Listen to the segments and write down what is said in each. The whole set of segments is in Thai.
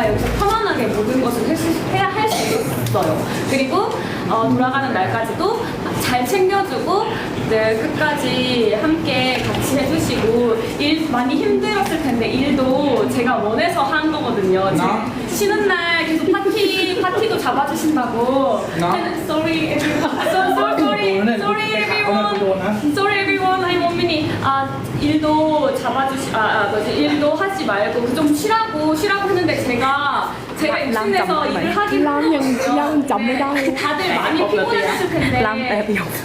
제가 여기서 편안하게 모든 것을 할 수, 해야 할 수 있었어요. 그리고 어, 돌아가는 날까지도 잘 챙겨주고 네, 끝까지 함께 같이 해주시고 일 많이 힘들었을 텐데 일도 제가 원해서 한 거거든요. 나? 제- 쉬는 날 계속 파티 파티도 잡아주신다고. 나? Sorry everyone. So, so Sorry, sorry everyone. I'm on mini. 아 일도 잡아주시, 아, 아 뭐지 일도 하지 말고 그 좀 쉬라고 쉬라고 했는데 제가 제가 욕심내서 일을 하긴 하거든요. 네, 다들 많이 피곤하실 텐데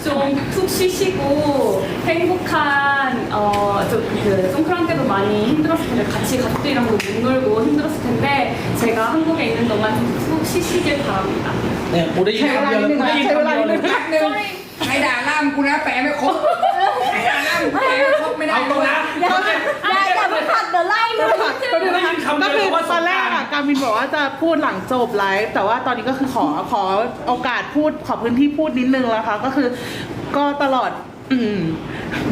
좀 푹 쉬시고 행복한 어좀그 송크랑 때도 많이 힘들었을 텐데 같이 가족들이랑 놀고 힘들었을 텐데 제가 한국에 있는 동안 좀 푹 쉬시길 바랍니다. 네, 올해 이 감기하는 ล่ามกูนะแปลไม่ครบใครด่าล่ามกูแปลไม่ครบไม่ได้เอาตรงนะอย่าอย่าอย่าไปขัดเดี๋ยวไล่เลยก็ได้ยินคำก็เดียวคือว่าตอนแรกอะการมินบอกว่าจะพูดหลังจบไลฟ์แต่ว่าตอนนี้ก็คือขอขอโอกาสพูดขอพื้นที่พูดนิดนึงแล้วค่ะก็คือก็ตลอด อืม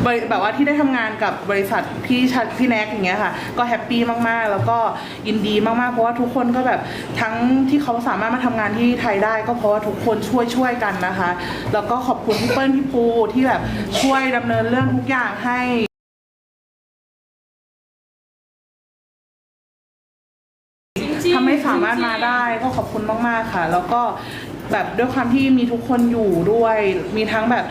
บริแบบว่าที่ได้ทำงานกับบริษัทพี่ชัดพี่แน็กอย่างเงี้ยค่ะ ก็แฮปปี้มากๆ แล้วก็ยินดีมากๆ เพราะว่าทุกคนก็แบบทั้งที่เขาสามารถมาทำงานที่ไทยได้ ก็เพราะว่าทุกคนช่วยช่วยกันนะคะ แล้วก็ขอบคุณพี่เปิ้ลพี่ปูที่แบบช่วยดำเนินเรื่องทุกอย่างให้ทำให้สามารถมาได้ก็ขอบคุณมากๆค่ะ แล้วก็ แบบด้วยความที่มีทุกคนอยู่ด้วย มีทั้งแบบ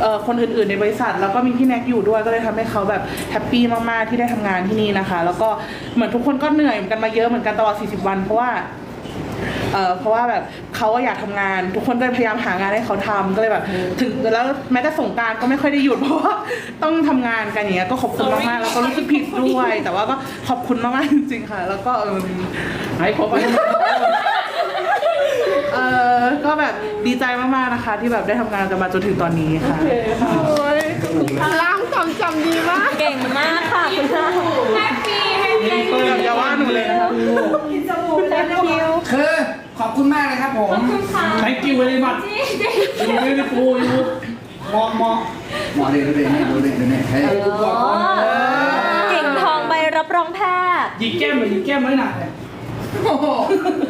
เอ่อคนอื่นๆในบริษัท แล้วก็มีพี่แน็กอยู่ด้วยก็เลยทำให้เขาแบบแฮปปี้มากๆที่ได้ทำงานที่นี่นะคะ แล้วก็เหมือนทุกคนก็เหนื่อยกันมาเยอะเหมือนกันตลอด 40 วัน เพราะว่าเอ่อเพราะว่าแบบเขาก็อยากทำงาน ทุกคนก็เลยพยายามหางานให้เขาทำก็เลยแบบถึงแล้วแม้แต่สงกรารก็ไม่ค่อยได้หยุดเพราะว่าต้องทำงานกันอย่างเงี้ยก็ขอบคุณมากๆแล้วก็รู้สึกผิดด้วย แต่ว่าก็ขอบคุณมากๆจริงๆค่ะ แล้วก็เออหายครบไป เออก็แบบดีใจมากๆนะคะ ที่แบบได้ทำงานกันมาจนถึงตอนนี้ค่ะล่ามจำจำดีมาก เก่งมากค่ะคุณล่าม Happy Happy เอออย่าว่าหนูเลยนะคะคือขอบคุณมากเลยครับผมใช้กิ้วไว้เลยมัดอยู่ไม่ได้ปูอยู่มองมองหมอเด็กเด็กเนี่ยดูเด็กเด็กเฮ้ยเก่งทองใบรับรองแพทย์หยิกแก้มหรือหยิกแก้มไว้หนักเลยโอ้โหเ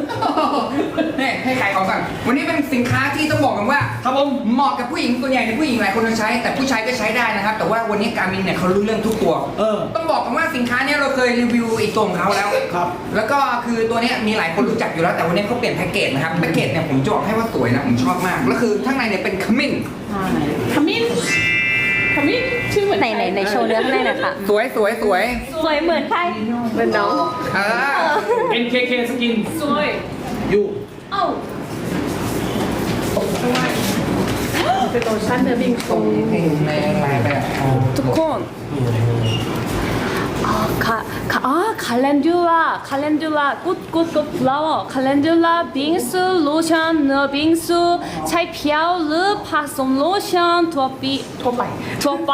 นี่ยให้ขายของก่อนวันนี้เป็นสินค้าที่ต้องบอกกันว่าครับผมเหมาะกับผู้หญิงตัวใหญ่ในผู้หญิงหลายคนจะใช้ แต่ผู้ชายก็ใช้ได้นะครับ แต่ว่าวันนี้การมินเนี่ยเขารู้เรื่องทุกตัว เออ ต้องบอกกันว่าสินค้าเนี้เราเคยรีวิวอีกตัวของเขาแล้วครับ แล้วก็คือตัวเนี้ยมีหลายคนรู้จักอยู่แล้ว แต่วันนี้เขาเปลี่ยนแพ็กเกจนะครับแพ็กเกจเนี่ยผมจะบอกให้ว่าสวยนะผมชอบมากแล้วคือข้างในเนี่ยเป็นขมิ้น ขมิ้นขมิ้น ในโชว์เนื้อข้างนหนะคะสวยสวยสวยสวยเหมือนใคร เหมือนน้องเนเคเคสกินสวยอยู่เอ้าเป็นโลชั่นเนื้อบิงซูเพลงในหาแบบทุกคนค่ะค่ะอ๋อคาเลนดูล่าคาเลนดูล่ากุดกุดกุดฟลาวคาเลนดูล่าบิงซูโลชั่นเนื้อบิงซูใช้เพียวหรือผสมโลชั่นทั่วไปทั่วไปทั่วไป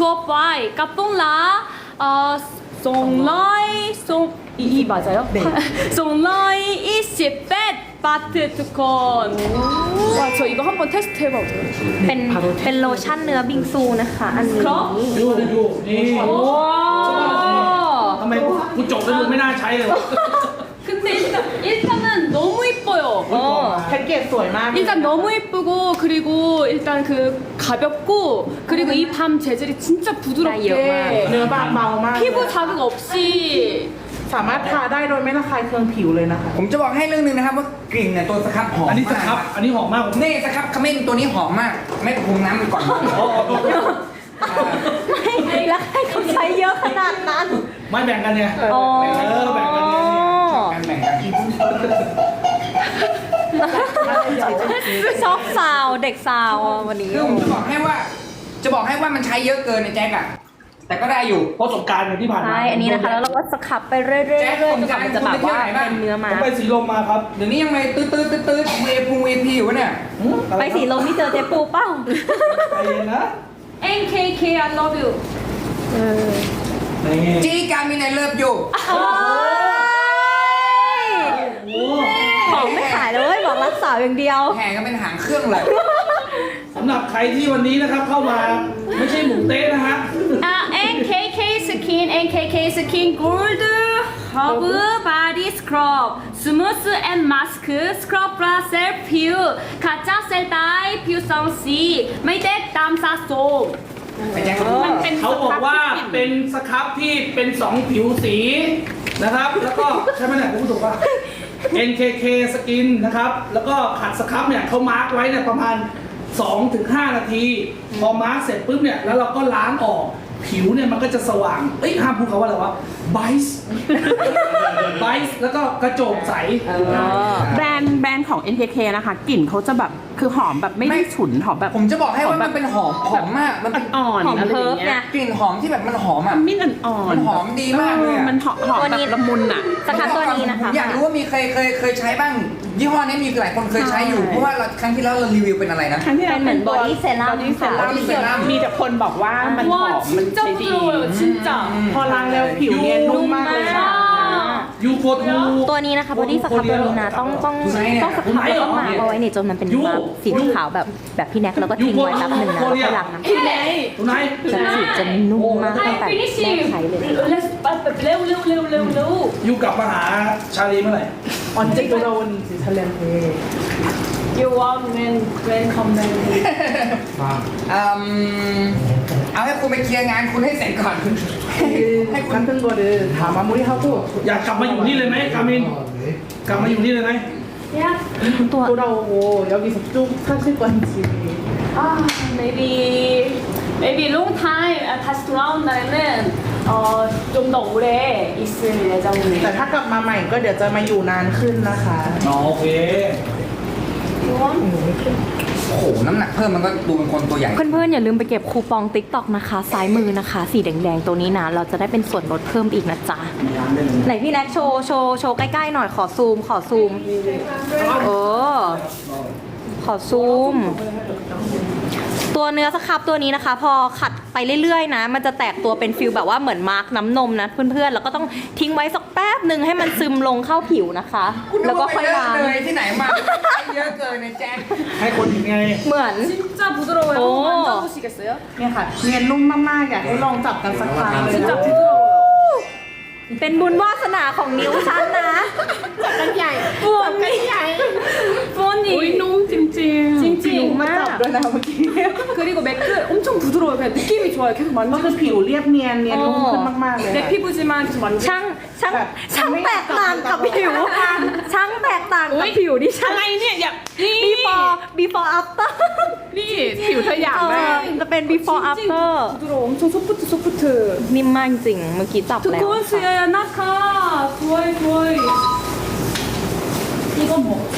ทั่วไป 투어바이, 투어바이, 까뽕라, 어, 송라이, 송, 이, 이 맞아요? 네. 송라이, 이시, 뱃, 바트, 투콘. 와, 저 이거 한번 테스트 해봐도 돼요? เป็นเป็นโลชั่นเนื้อบิงซูนะคะ อันนี้ 그럼? อยู่อยู่นี่ 와. ทำไมกูกูจบแล้วมึงไม่น่าใช้เลยวะ เกจสวยมาก 일단 너무 이쁘고 그리고 일단 그 가볍고 그리고 이 밤 재질이 진짜 부드럽게 เนื้อบางเบามาก 피부 자극 없이 สามารถทาได้โดยไม่ระคายเคืองผิวเลยนะคะ ผมจะบอกให้เรื่องหนึงนะครับว่ากลิ่นเนี่ยตัวสครับหอม อันนี้สครับ มาก อันนี้หอมมากผม นี่สครับขมิ้นตัวนี้หอมมาก ไม่ปรุงน้ำมันก่อน อ๋ออ๋ออ๋อ ไม่แล้วให้เขาใช้เยอะขนาดนั้น ไม่แบ่งกันไง อ๋อ เออแบ่งกันไงเนี่ย การแบ่งกัน ซอฟต์ซาวด์เด็กซาวด์อะวันนี้ คือผมจะบอกให้ว่า จะบอกให้ว่ามันใช้เยอะเกินในแจ็คอะแต่ก็ได้อยู่เพราะสงกรารที่ผ่านมาใช่ อันนี้นะคะ แล้วเราก็สครับไปเรื่อยๆเรื่อยๆจนกว่ามันจะแบบว่าเป็นเนื้อผมา มไปสีลมมาครับ เดี๋ยวนี้ยังไงตื้อตื้อตื้อตื้อเวพุงเวพีอยู่วะเนี่ยหืมอะไปรครับสีลมนี่เจอเจ๊ปูเป้าใจเย็นนะ NKK I love you นี่จีการมินในเลิฟอยู่ โอ้ยโอ้ ของไม่ขายเลยบอกรักษาอย่างเดียว แหงก็เป็นหางเครื่องเลย สำหรับใครที่วันนี้นะครับเข้ามาไม่ใช่หมูเต้ะนะฮะ NKK skin, NKK skin, gold, hub, body scrub, smooth and mask, scrub plus self peel, ขาจ้าเซลไตผิวสองสี ไม่เด็ดตามซาสมเเเขาบอกว่าเป็นสครับที่เป็นสองผิวสีนะครับ แล้วก็ใช่ไหมเนี่ยคุณผู้ชมว่า NKK สกินนะครับ แล้วก็ขัดสครับเนี่ยเขามาร์กไว้เนี่ยประมาณ 2-5 นาที พอมาร์กเสร็จปุ๊บเนี่ยแล้วเราก็ล้างออก ผิวเนี่ยมันก็จะสว่าง เอ้ยห้ามพูดคำว่าอะไรวะ ไบส์ ไบส์แล้วก็กระจกใส แบรนด์แบรนด์ของ NKK นะคะกลิ่นเขาจะแบบคือหอมแบบไม่ได้ฉุนหอมแบบผมจะบอกให้ว่ามันเป็นหอมหอมมากมันอ่อนหอมอะไรอย่เงี้ยกลิ่นหอมที่แบบมันหอมอะมินอ่อนมันหอมดีมากเลยมันหอมแบบละมุนอะสครับตัวนี้นะคะอยากรู้ว่ามีใครเคยเคยใช้บ้างยี่ห้อนี้มีหลายคนเคยใช้อยู่เพราะว่าครั้งที่แล้วเรารีวิวเป็นอะไรนะครั้งที่แล้วเหมือนบอดี้เซรั่มค่ะบอดี้เซรั่มมีแต่คนบอกว่ามันหอมมันใช้ดีพอล้างแล้วผิวเนียนนุ่มมากเลย ยูโฟทูตัวนี้นะคะบอดี้สครับตัวนี้นะต้องต้องต้องสครับแล้องหมาเอาไว้เนี่ยจนมันเป็นมาสีขาวแบบแบบพี่แน็กแล้วก็ทิ้งไว้แป๊บหนึ่งนะแล้ล้งนะพี่แน็กจะสีจะนุ่มมากตั้งแต่แม่ใช้เลยเร็วเร็วเร็วเร็วเร็วยูกลับมาหาชาลีเมื่อไหร่ออนเจกโดนสิทะเล คลียร์งานคุณให้เสร็จก่อน 일 같은 거를 다 마무리하고 อยากกลับมาอยู่นี่เลยไหมกามิน กลับมาอยู่นี่เลยไหม Yeah ตัว 돌아오고 여기서 쭉 사실 건지 아 maybe maybe long time 아, 다시 돌아온 날에는 어좀 더 오래 있을 แต่ 예정입니다 ถ้ากลับมาใหม่ก็เดี๋ยวจะมาอยู่นานขึ้นนะคะ อ๋อโอเค โอ้โห น้ำหนักเพิ่มมันก็ดูเป็นคนตัวใหญ่ เพื่อนๆอย่าลืมไปเก็บคูปอง TikTok นะคะซ้ายมือนะคะ สีแดงๆตัวนี้นะเราจะได้เป็นส่วนลดเพิ่มอีกนะจ๊ะไหนพี่แน็กโชว์โชว์โชว์ใกล้ๆหน่อยขอซูม ขอซูมเออขอซูม ตัวเนื้อสครับตัวนี้นะคะ พอขัดไปเรื่อยๆนะ มันจะแตกตัวเป็นฟิลแบบว่าเหมือนมาร์กน้ำนมนะเพื่อนๆ แล้วก็ต้องทิ้งไว้สักแป๊บหนึ่งให้มันซึมลงเข้าผิวนะคะ แล้วก็ค่อยล้าง เลยที่ไหนมาเยอะเกินในแจ็ค ให้คนยังไง เหมือน 진짜 부드러워요 오. 한번 만져보시겠어요? เนี่ยค่ะเนียนนุ่มมากๆอยากให้ลองจับกันสักครั้งเลย 진짜 นะ 부드러워요 เป็นบุญวาสนาของนิ้วฉันนะกันใหญ่ปวดกันใหญ่ ด้วยนะเมื่อกี้ 그리고 매크 엄청 부드러워요 그냥 느낌이 좋아요 계속 ก็คือ 만져도 ผิวเรียบเนียนเนียนนุ่มขึ้นมากๆเลย 내 ค่ะ 피부지만 계속 만져 ช่างช่าง แบบ ช่าง ไม่ แตกต่างกับผิว ช่างแตกต่างกับผิวดิ ๆ ฉั อะ น ไรเนี่ยอย่านี่ before before after นี่ผิวเธออยาก เอ มาก อจะเป็น before 찡찡 after 부드러워 엄청 소프트 소프트 นิ่มมากจริงเมื่อกี้จับแล้ว 두꺼운 수야야 나카 좋아요 좋아요 이건 뭐지?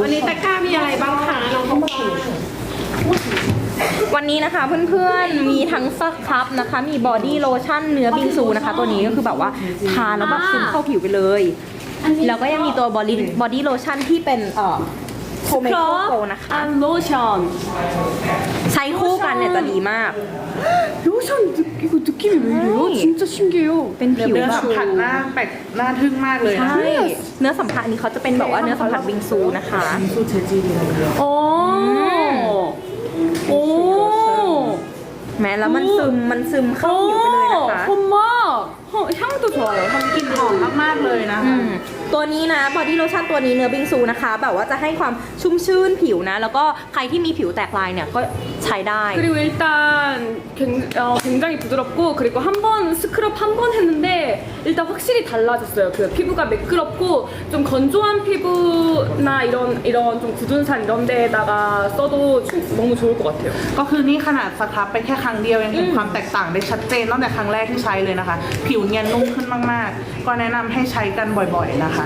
วันนี้ตะกร้ามีอะไรบ้างคะน้องข้าวฟ่าง วันนี้นะคะเพื่อนๆ มีทั้งสครับนะคะ มีบอดี้โลชั่นเนื้อบิงซูนะคะ ตัวนี้ก็คือแบบว่าทาแล้วแบบซึมเข้าผิวไปเลย แล้วก็ยังมีตัวบอดี้บอดี้โลชั่นที่เป็นเอ่อโทเมโตโกนะคะ 안 로션 ใช้คู่กันเนี่ยจะดีมาก 로션 느, 이거 느낌이 왜 이래요? 아니. 진짜 신기해요 เป็นผิว เนื้อ แบบ สัมผัสหน้าแปลกหน้าทึ่งมากเลยนะ ใช่ เนื้อสัมผัสอันนี้เขาจะเป็นแบบว่าเนื้อสัมผัสบิงซูนะคะ มิสูเทจิรินะเ แม้แล้วมันซึมมันซึมเข้าอยู่ไปเลยนะคะ คุ้มมากช่า향도 좋아요. 향 กลิ่นหอมมากๆเลยนะ อื คะ มตัวนี้นะบอดี้โลชั่นตัวนี้เนื้อบิงซูนะคะ แบบว่าจะให้ความชุ่มชื่นผิวนะ แล้วก็ใครที่มีผิวแตกลายเนี่ยก็ใช้ได้ 그리고 일단 굉, 어, 굉장히 부드럽고 그리고 한 번 스크럽 한 번 했는데 일단 확실히 달라졌어요. 그 피부가 매끄럽고 좀 건조한 피부나 이런 이런 좀 굳은 살 이런 데에다가 써도 좀- 너무 좋을 것 같아요. ก็คือนี่ขนาดสครับไปแค่ครั้งเดียวยังเห็นความแตกต่างได้ชัดเจนตั้งแต่ครั้งแรกที่ใช้เลยนะคะ ผิวเนียนนุ่มขึ้น มาก ๆ ก็แนะนำให้ใช้กันบ่อยๆนะคะ